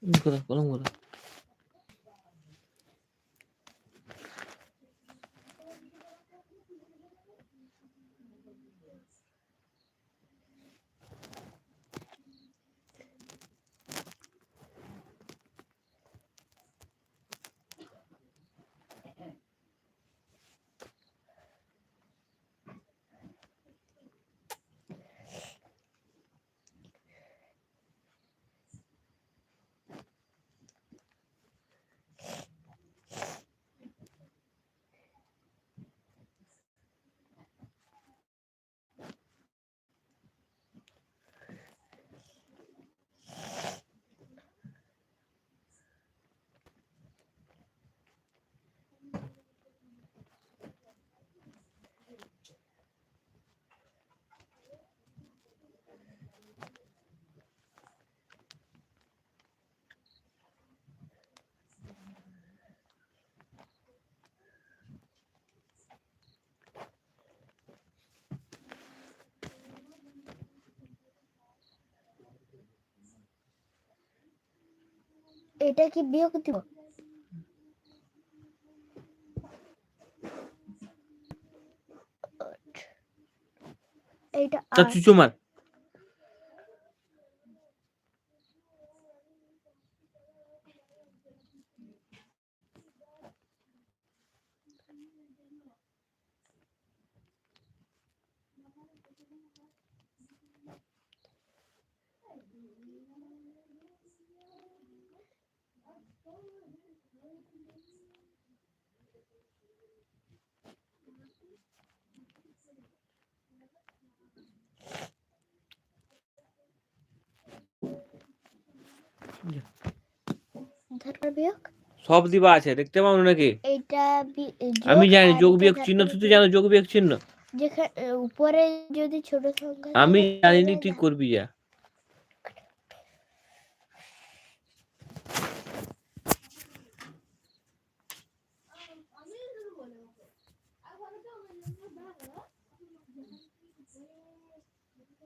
嗯，过来，过来，过来。এটা কি বিয়োগ দিব? এইটা তা চুচু মার সব দিবা আছে দেখতে পাও নাকি? আমি জানি যোগ বিয়োগ চিহ্ন তুই জানো যোগ বিয়োগ চিহ্ন। উপরে যদি ছোট সংখ্যা আমি জানিনি তুই করবি যা।